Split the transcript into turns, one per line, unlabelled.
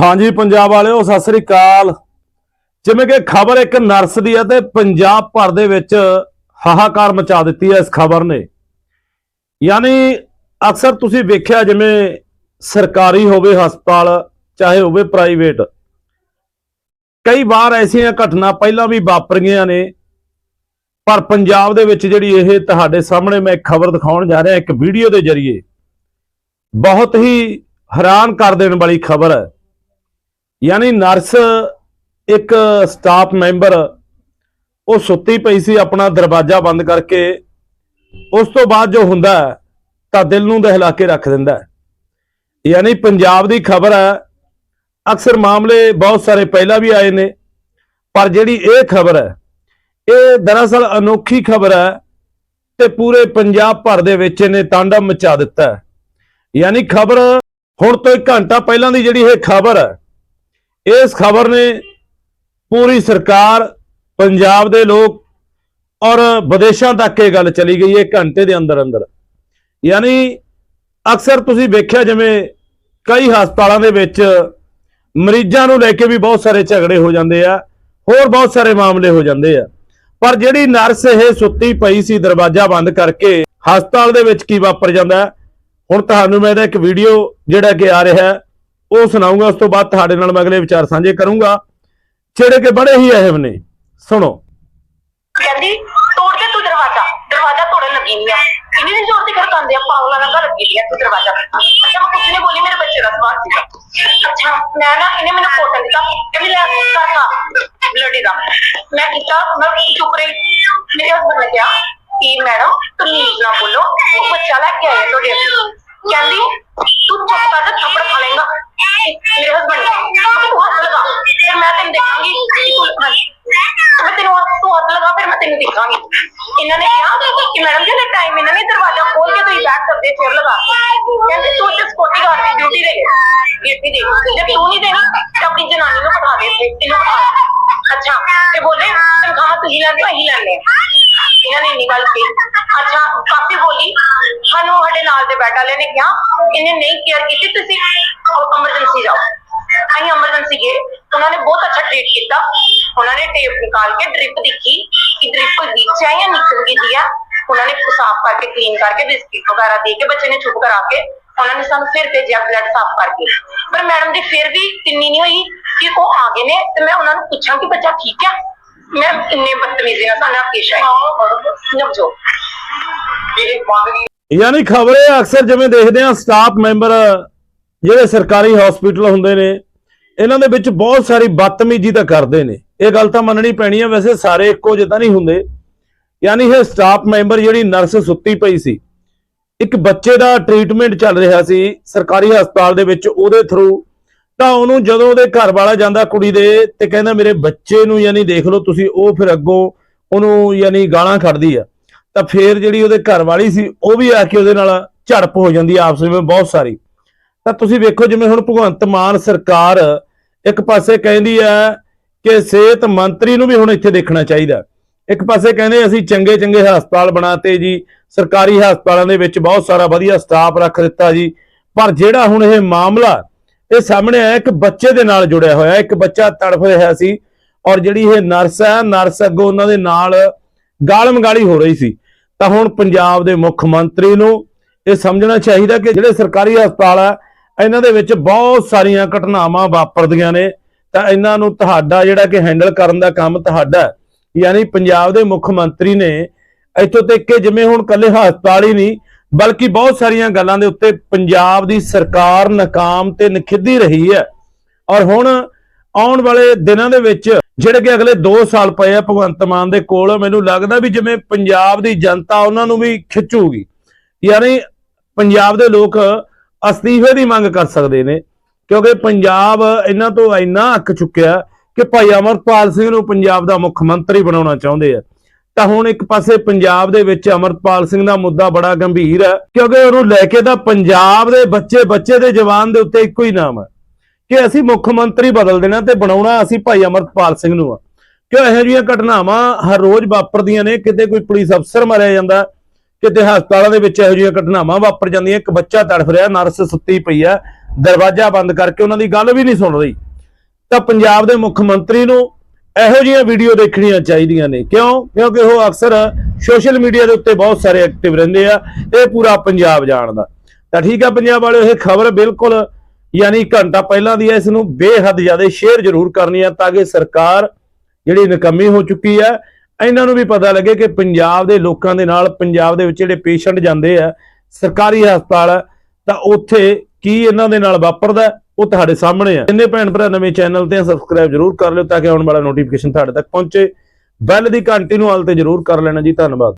ਹਾਂਜੀ, ਪੰਜਾਬ ਵਾਲਿਓ, ਸਤਿ ਸ੍ਰੀ ਅਕਾਲ। ਜਿਵੇਂ ਕਿ ਖਬਰ ਇੱਕ ਨਰਸ ਦੀ ਹੈ ਤੇ ਪੰਜਾਬ ਭਰ ਦੇ ਵਿੱਚ ਹਾਹਾਕਾਰ ਮਚਾ ਦਿੱਤੀ ਹੈ ਇਸ ਖਬਰ ਨੇ। ਯਾਨੀ ਅਕਸਰ ਤੁਸੀਂ ਵੇਖਿਆ ਜਿਵੇਂ ਸਰਕਾਰੀ ਹੋਵੇ ਹਸਪਤਾਲ, ਚਾਹੇ ਹੋਵੇ ਪ੍ਰਾਈਵੇਟ, ਕਈ ਵਾਰ ਐਸੀਆਂ ਘਟਨਾ ਪਹਿਲਾਂ ਵੀ ਵਾਪਰੀਆਂ ਨੇ, ਪਰ ਪੰਜਾਬ ਦੇ ਵਿੱਚ ਜਿਹੜੀ ਇਹ ਤੁਹਾਡੇ ਸਾਹਮਣੇ ਮੈਂ ਇੱਕ ਖਬਰ ਦਿਖਾਉਣ ਜਾ ਰਿਹਾ, ਇੱਕ ਵੀਡੀਓ ਦੇ ਜ਼ਰੀਏ, ਬਹੁਤ ਹੀ ਹੈਰਾਨ ਕਰ ਦੇਣ ਵਾਲੀ ਖਬਰ ਹੈ। ਯਾਨੀ ਨਰਸ ਇੱਕ ਸਟਾਫ ਮੈਂਬਰ ਉਹ ਸੁੱਤੀ ਪਈ ਸੀ ਆਪਣਾ ਦਰਵਾਜ਼ਾ ਬੰਦ ਕਰਕੇ। ਉਸ ਤੋਂ ਬਾਅਦ ਜੋ ਹੁੰਦਾ ਹੈ, ਤਾਂ ਦਿਲ ਨੂੰ ਦਹਿਲਾ ਕੇ ਰੱਖ ਦਿੰਦਾ ਯਾਨੀ ਪੰਜਾਬ ਦੀ ਖਬਰ ਹੈ ਅਕਸਰ ਮਾਮਲੇ ਬਹੁਤ ਸਾਰੇ ਪਹਿਲਾਂ ਵੀ ਆਏ ਨੇ ਪਰ ਜਿਹੜੀ ਇਹ ਖਬਰ ਹੈ ਇਹ ਦਰਅਸਲ ਅਨੋਖੀ ਖਬਰ ਹੈ ਤੇ ਪੂਰੇ ਪੰਜਾਬ ਭਰ ਦੇ ਵਿੱਚ ਇਹਨੇ ਤਾਂਡਵ ਮਚਾ ਦਿੱਤਾ ਯਾਨੀ ਖਬਰ ਹੁਣ ਤੋਂ ਇੱਕ ਘੰਟਾ ਪਹਿਲਾਂ ਦੀ ਜਿਹੜੀ ਇਹ ਖਬਰ ਹੈ ਇਸ ਖਬਰ ਨੇ ਪੂਰੀ ਸਰਕਾਰ, ਪੰਜਾਬ ਦੇ ਲੋਕ ਔਰ ਵਿਦੇਸ਼ਾਂ ਤੱਕ ਇਹ ਗੱਲ ਚਲੀ ਗਈ ਹੈ ਘੰਟੇ ਦੇ ਅੰਦਰ ਅੰਦਰ। ਯਾਨੀ ਅਕਸਰ ਤੁਸੀਂ ਵੇਖਿਆ ਜਿਵੇਂ ਕਈ ਹਸਪਤਾਲਾਂ ਦੇ ਵਿੱਚ ਮਰੀਜ਼ਾਂ ਨੂੰ ਲੈ ਕੇ ਵੀ ਬਹੁਤ ਸਾਰੇ ਝਗੜੇ ਹੋ ਜਾਂਦੇ ਆ, ਹੋਰ ਬਹੁਤ ਸਾਰੇ ਮਾਮਲੇ ਹੋ ਜਾਂਦੇ ਆ। ਪਰ ਜਿਹੜੀ ਨਰਸ ਇਹ ਸੁੱਤੀ ਪਈ ਸੀ ਦਰਵਾਜ਼ਾ ਬੰਦ ਕਰਕੇ ਹਸਪਤਾਲ ਦੇ ਵਿੱਚ ਕੀ ਵਾਪਰ ਜਾਂਦਾ ਹੁਣ ਤੁਹਾਨੂੰ ਮੈਂ ਇਹਦਾ ਇੱਕ ਵੀਡੀਓ ਜਿਹੜਾ ਕਿ ਆ ਰਿਹਾ ਉਹ ਸੁਣਾਉਂਗਾ ਉਸ ਤੋਂ ਬਾਅਦ ਤੁਹਾਡੇ ਨਾਲ ਮੈਂ ਅਗਲੇ ਵਿਚਾਰ ਸਾਂਝੇ ਕਰੂੰਗਾ। ਜਿਹੜੇ ਕਿ ਬੜੇ ਹੀ ਅਹਿਮ ਨੇ। ਸੁਣੋ।
ਕਹਿੰਦੀ, ਤੋੜ ਦੇ ਤੂੰ ਦਰਵਾਜ਼ਾ ਦਰਵਾਜ਼ਾ ਤੋੜਨ ਲੱਗੀ ਨਹੀਂ ਆ। ਇੰਨੀ ਨਹੀਂ ਜ਼ੋਰ ਦੀ ਖੜਕਾਉਂਦੇ ਆ? ਪਾਗਲਾਂ ਨਾਲ ਲੱਗੀ ਦੀ ਤੂੰ ਦਰਵਾਜ਼ਾ ਅੱਛਾ, ਮੈਂ ਕੁਝ ਨਹੀਂ ਬੋਲੀ, ਮੇਰੇ ਬੱਚੇ ਦਾ ਸਵਾਲ ਸੀਗਾ। ਅੱਛਾ, ਮੈਂ ਨਾ ਇਹਨੇ ਮੈਨੂੰ ਕੋਟਨ ਦਿੱਤਾ। ਕਹਿੰਦੀ, ਲੈ ਕਾਕਾ ਬਲੱਡੀ ਦਾ। ਮੈਂ ਕੀਤਾ, ਮੈਂ ਚੁੱਪ ਰਹੀ। ਮੇਰੇ ਹਸਬੰਦ ਨੇ ਕਿਹਾ ਕਿ, ਮੈਡਮ ਪਲੀਜ਼ ਨਾ ਬੋਲੋ। ਉਹ ਬੱਚਾ ਲੈ ਕੇ ਆਇਆ ਤੁਹਾਡੇ ਕਹਿੰਦੀ, ਤੂੰ ਚੁੱਪ ਕਰ ਜਾ ਥੱਪੜ ਖਾ ਲੇਗਾ ਮੇਰੇ ਹਸਬੰਦ ਨੇ ਤੂੰ ਹੱਥ ਲਗਾ ਫਿਰ ਮੈਂ ਤੈਨੂੰ ਦੇਖਾਂਗੀ ਕਿ ਤੂੰ ਮੈਂ ਤੈਨੂੰ ਹੱਥ- ਤੂੰ ਹੱਥ ਲਗਾ ਫਿਰ ਮੈਂ ਤੈਨੂੰ ਦੇਖਾਂਗੀ ਇਹਨਾਂ ਨੇ ਕਿਹਾ ਕਿ ਮੈਡਮ ਜੀ ਨੇ ਟਾਈਮ ਇਹਨਾਂ ਨੇ ਦਰਵਾਜ਼ਾ ਖੋਲ ਕੇ ਤੁਸੀਂ ਬੈਠ ਸਕਦੇ ਚੇਅਰ ਲਗਾ ਕੇ ਕਹਿੰਦੇ ਤੂੰ ਤੇ ਸਕਿਉਰਟੀ ਗਾਰਡ ਦੀ ਡਿਊਟੀ ਦੇ ਡਿਊਟੀ ਦੇ ਜੇ ਤੂੰ ਨਹੀਂ ਦੇਣੀ ਤਾਂ ਆਪਣੀ ਜਨਾਨੀ ਨੂੰ ਬਿਠਾ ਦੇ ਇੱਥੇ, ਇਹਨੂੰ ਬਿਠਾ ਅੱਛਾ ਤੇ ਬੋਲੇ ਤਨਖਾਹ ਤੁਸੀਂ ਲੈਂਦੇ ਹੋ ਅਸੀਂ ਲੈਂਦੇ ਹਾਂ ਇਹਨਾਂ ਨੇ ਇੰਨੀ ਗੱਲ ਕਹੀ ਅੱਛਾ ਕਾਫੀ ਬੋਲੀ ਸਾਨੂੰ ਸਾਡੇ ਨਾਲ ਦੇ ਤੁਸੀਂ ਐਮਰਜੈਂਸੀ ਜਾਓ ਅਸੀਂ ਐਮਰਜੈਂਸੀ ਗਏ ਉਹਨਾਂ ਨੇ ਬਹੁਤ ਅੱਛਾ ਟ੍ਰੀਟ ਕੀਤਾ। ਉਹਨਾਂ ਨੇ ਟੇਪ ਨਿਕਾਲ ਕੇ ਡ੍ਰਿਪ ਦੇਖੀ ਕਿ ਡ੍ਰਿਪ ਵਿੱਚ ਹੈ ਜਾਂ ਨਿਕਲ ਗਈ ਹੈ ਉਹਨਾਂ ਨੇ ਸਾਫ਼ ਕਰਕੇ ਕਲੀਨ ਕਰਕੇ ਬਿਸਕਿਟ ਵਗੈਰਾ ਦੇ ਕੇ ਬੱਚੇ ਨੇ ਚੁੱਪ ਕਰਾ ਕੇ ਉਹਨਾਂ ਨੇ ਸਾਨੂੰ ਫਿਰ ਭੇਜਿਆ ਬਲੱਡ ਸਾਫ਼ ਕਰਕੇ। ਪਰ ਮੈਡਮ ਦੀ ਫਿਰ ਵੀ ਕਿੰਨੀ ਨਹੀਂ ਹੋਈ ਕਿ ਉਹ ਆ ਗਏ ਨੇ ਤੇ ਮੈਂ ਉਹਨਾਂ ਨੂੰ ਪੁੱਛਾਂ ਕਿ ਬੱਚਾ ਠੀਕ ਹੈ ਮੈਂ ਇੰਨੇ ਬਦਤਮੀਜ਼ੀ ਨਾਲ ਸਾਡਾ ਪੇਸ਼ ਆਈ ਨਵਜੋ ਇਹ ਮੰਗ ਨਹੀਂ
ਯਾਨੀ ਖਬਰੇ ਅਕਸਰ ਜਿਵੇਂ ਦੇਖਦੇ ਆ ਸਟਾਫ ਮੈਂਬਰ ਜਿਹੜੇ ਸਰਕਾਰੀ ਹਸਪੀਟਲ ਹੁੰਦੇ ਨੇ, ਇਹਨਾਂ ਦੇ ਵਿੱਚ ਬਹੁਤ ਸਾਰੀ ਬਦਤਮੀਜ਼ੀ ਤਾਂ ਕਰਦੇ ਨੇ। ਇਹ ਗੱਲ ਤਾਂ ਮੰਨਣੀ ਪੈਣੀ ਹੈ ਵੈਸੇ ਸਾਰੇ ਇੱਕੋ ਜਿਹੇ ਤਾਂ ਨਹੀਂ ਹੁੰਦੇ। ਯਾਨੀ ਇਹ ਸਟਾਫ ਮੈਂਬਰ ਜਿਹੜੀ ਨਰਸ ਸੁੱਤੀ ਪਈ ਸੀ, ਇੱਕ ਬੱਚੇ ਦਾ ਟ੍ਰੀਟਮੈਂਟ ਚੱਲ ਰਿਹਾ ਸੀ ਸਰਕਾਰੀ ਹਸਪਤਾਲ ਦੇ ਵਿੱਚ ਉਹਦੇ ਥਰੂ ਤਾਂ ਉਹਨੂੰ ਜਦੋਂ ਉਹਦੇ ਘਰ ਵਾਲਾ ਜਾਂਦਾ ਕੁੜੀ ਦੇ ਤੇ ਕਹਿੰਦਾ, ਮੇਰੇ ਬੱਚੇ ਨੂੰ ਯਾਨੀ ਦੇਖ ਲਓ ਤੁਸੀਂ, ਉਹ ਫਿਰ ਅੱਗੋਂ ਉਹਨੂੰ ਯਾਨੀ ਗਾਲਾਂ ਕੱਢਦੀ ਆ। ਤਾਂ ਫੇਰ ਜਿਹੜੀ ਉਹਦੇ ਘਰ ਵਾਲੀ ਸੀ, ਉਹ ਵੀ ਆ ਕੇ ਉਹਦੇ ਨਾਲ ਝੜਪ ਹੋ ਜਾਂਦੀ ਆਪਸ ਵਿੱਚ ਬਹੁਤ ਸਾਰੀ। ਤਾਂ ਤੁਸੀਂ ਵੇਖੋ ਜਿਵੇਂ ਹੁਣ ਭਗਵੰਤ ਮਾਨ ਸਰਕਾਰ ਇੱਕ ਪਾਸੇ ਕਹਿੰਦੀ ਹੈ ਕਿ ਸਿਹਤ ਮੰਤਰੀ ਨੂੰ ਵੀ ਹੁਣ ਇੱਥੇ ਦੇਖਣਾ ਚਾਹੀਦਾ। ਇੱਕ ਪਾਸੇ ਕਹਿੰਦੇ ਅਸੀਂ ਚੰਗੇ ਚੰਗੇ ਹਸਪਤਾਲ ਬਣਾਤੇ ਜੀ, ਸਰਕਾਰੀ ਹਸਪਤਾਲਾਂ ਦੇ ਵਿੱਚ ਬਹੁਤ ਸਾਰਾ ਵਧੀਆ ਸਟਾਫ ਰੱਖ ਦਿੱਤਾ ਜੀ। ਪਰ ਜਿਹੜਾ ਹੁਣ ਇਹ ਮਾਮਲਾ, ਇਹ ਸਾਹਮਣੇ ਆਇਆ, ਇੱਕ ਬੱਚੇ ਦੇ ਨਾਲ ਜੁੜਿਆ ਹੋਇਆ, ਇੱਕ ਬੱਚਾ ਤੜਫ ਰਿਹਾ ਸੀ ਔਰ ਜਿਹੜੀ ਇਹ ਨਰਸ ਹੈ, ਨਰਸ ਅੱਗੋਂ ਉਹਨਾਂ ਦੇ ਨਾਲ ਗਾਲਮਗਾਲੀ ਹੋ ਰਹੀ ਸੀ। ਤਾਂ ਹੁਣ ਪੰਜਾਬ ਦੇ ਮੁੱਖ ਮੰਤਰੀ ਨੂੰ ਇਹ ਸਮਝਣਾ ਚਾਹੀਦਾ ਕਿ ਜਿਹੜੇ ਸਰਕਾਰੀ ਹਸਪਤਾਲ ਆ ਇਹਨਾਂ ਦੇ ਵਿੱਚ ਬਹੁਤ ਸਾਰੀਆਂ ਘਟਨਾਵਾਂ ਵਾਪਰਦੀਆਂ ਨੇ। ਤਾਂ ਇਹਨਾਂ ਨੂੰ ਤੁਹਾਡਾ ਜਿਹੜਾ ਕਿ ਹੈਂਡਲ ਕਰਨ ਦਾ ਕੰਮ ਤੁਹਾਡਾ ਯਾਨੀ ਪੰਜਾਬ ਦੇ ਮੁੱਖ ਮੰਤਰੀ ਨੇ ਇੱਥੋਂ ਤੱਕ ਕਿ ਜਿਵੇਂ ਹੁਣ ਕੱਲੇ ਹਸਪਤਾਲ ਹੀ ਨਹੀਂ, ਬਲਕਿ ਬਹੁਤ ਸਾਰੀਆਂ ਗੱਲਾਂ ਦੇ ਉੱਤੇ ਪੰਜਾਬ ਦੀ ਸਰਕਾਰ ਨਾਕਾਮ ਤੇ ਨਖਿੱਧੀ ਰਹੀ ਹੈ। ਔਰ ਹੁਣ ਆਉਣ ਵਾਲੇ ਦਿਨਾਂ ਦੇ ਵਿੱਚ ਜਿਹੜੇ ਕਿ ਅਗਲੇ 2 ਸਾਲ ਪਏ ਆ ਭਗਵੰਤ ਮਾਨ ਦੇ ਕੋਲ, ਮੈਨੂੰ ਲੱਗਦਾ ਵੀ ਜਿਵੇਂ ਪੰਜਾਬ ਦੀ ਜਨਤਾ ਉਹਨਾਂ ਨੂੰ ਵੀ ਖਿੱਚੂਗੀ। ਯਾਨੀ ਪੰਜਾਬ ਦੇ ਲੋਕ ਅਸਤੀਫੇ ਦੀ ਮੰਗ ਕਰ ਸਕਦੇ ਨੇ, ਕਿਉਂਕਿ ਪੰਜਾਬ ਇਹਨਾਂ ਤੋਂ ਇੰਨਾ ਅੱਕ ਚੁੱਕਿਆ ਕਿ ਭਾਈ ਅਮਰਪਾਲ ਸਿੰਘ ਨੂੰ ਪੰਜਾਬ ਦਾ ਮੁੱਖ ਮੰਤਰੀ ਬਣਾਉਣਾ ਚਾਹੁੰਦੇ ਆ। ਤਾਂ ਹੁਣ ਇੱਕ ਪਾਸੇ ਪੰਜਾਬ ਦੇ ਵਿੱਚ ਅਮਰਪਾਲ ਸਿੰਘ ਦਾ ਮੁੱਦਾ ਬੜਾ ਗੰਭੀਰ ਹੈ ਕਿਉਂਕਿ ਉਹਨੂੰ ਲੈ ਕੇ ਤਾਂ ਪੰਜਾਬ ਦੇ ਬੱਚੇ ਬੱਚੇ ਦੇ ਜਵਾਨ ਦੇ ਉੱਤੇ ਇੱਕੋ ਹੀ ਨਾਮ ਹੈ ਕਿ ਅਸੀਂ ਮੁੱਖ ਮੰਤਰੀ ਬਦਲ ਦੇਣਾ ਤੇ ਬਣਾਉਣਾ ਅਸੀਂ ਭਾਈ ਅਮਰਪਾਲ ਸਿੰਘ ਨੂੰ ਆ। ਕਿਉਂ ਇਹੋ ਜਿਹੀਆਂ ਘਟਨਾਵਾਂ ਹਰ ਰੋਜ਼ ਵਾਪਰਦੀਆਂ ਨੇ, ਕਿਤੇ ਕੋਈ ਪੁਲਿਸ ਅਫਸਰ ਮਾਰਿਆ ਜਾਂਦਾ ਕਿਤੇ ਹਸਪਤਾਲਾਂ ਦੇ ਵਿੱਚ ਇਹੋ ਜਿਹੀਆਂ ਘਟਨਾਵਾਂ ਵਾਪਰ ਜਾਂਦੀਆਂ, ਇੱਕ ਬੱਚਾ ਤੜਫ ਰਿਹਾ, ਨਰਸ ਸੁੱਤੀ ਪਈ ਆ, ਦਰਵਾਜ਼ਾ ਬੰਦ ਕਰਕੇ ਉਹਨਾਂ ਦੀ ਗੱਲ ਵੀ ਨਹੀਂ ਸੁਣ ਰਹੀ। ਤਾਂ ਪੰਜਾਬ ਦੇ ਮੁੱਖ ਮੰਤਰੀ ਨੂੰ ਇਹੋ ਜਿਹੀਆਂ ਵੀਡੀਓ ਦੇਖਣੀਆਂ ਚਾਹੀਦੀਆਂ ਨੇ। ਕਿਉਂ? ਕਿਉਂਕਿ ਉਹ ਅਕਸਰ ਸੋਸ਼ਲ ਮੀਡੀਆ ਦੇ ਉੱਤੇ ਬਹੁਤ ਸਾਰੇ ਐਕਟਿਵ ਰਹਿੰਦੇ ਆ, ਇਹ ਪੂਰਾ ਪੰਜਾਬ ਜਾਣਦਾ। ਤਾਂ ਠੀਕ ਆ ਪੰਜਾਬ ਵਾਲਿਓ, ਇਹ ਖਬਰ ਬਿਲਕੁਲ ਯਾਨੀ ਘੰਟਾ ਪਹਿਲਾਂ ਦੀ ਹੈ ਇਸ ਨੂੰ ਬੇਹੱਦ ਜ਼ਿਆਦਾ ਸ਼ੇਅਰ ਜ਼ਰੂਰ ਕਰਨੀ ਆ, ਤਾਂ ਕਿ ਸਰਕਾਰ ਜਿਹੜੀ ਨਕਮੀ ਹੋ ਚੁੱਕੀ ਹੈ ਇਹਨਾਂ ਨੂੰ ਵੀ ਪਤਾ ਲੱਗੇ ਕਿ ਪੰਜਾਬ ਦੇ ਲੋਕਾਂ ਦੇ ਨਾਲ ਪੰਜਾਬ ਦੇ ਵਿੱਚ ਜਿਹੜੇ ਪੇਸ਼ੈਂਟ ਜਾਂਦੇ ਆ, ਸਰਕਾਰੀ ਹਸਪਤਾਲ, ਤਾਂ ਉੱਥੇ ਕੀ ਇਹਨਾਂ ਦੇ ਨਾਲ ਵਾਪਰਦਾ ਉਹ ਤੁਹਾਡੇ ਸਾਹਮਣੇ ਆ। ਜਿੰਨੇ ਭੈਣ ਭਰਾ ਨਵੇਂ ਚੈਨਲ ਤੇ ਸਬਸਕ੍ਰਾਈਬ ਜ਼ਰੂਰ ਕਰ ਲਿਓ ਤਾਂ ਕਿ ਆਉਣ ਵਾਲਾ ਨੋਟੀਫਿਕੇਸ਼ਨ ਤੁਹਾਡੇ ਤੱਕ ਪਹੁੰਚੇ। ਬੈਲ ਦੀ ਘੰਟੀ ਨੂੰ ਹਾਲ ਤੇ ਜ਼ਰੂਰ ਕਰ ਲੈਣਾ ਜੀ, ਧੰਨਵਾਦ।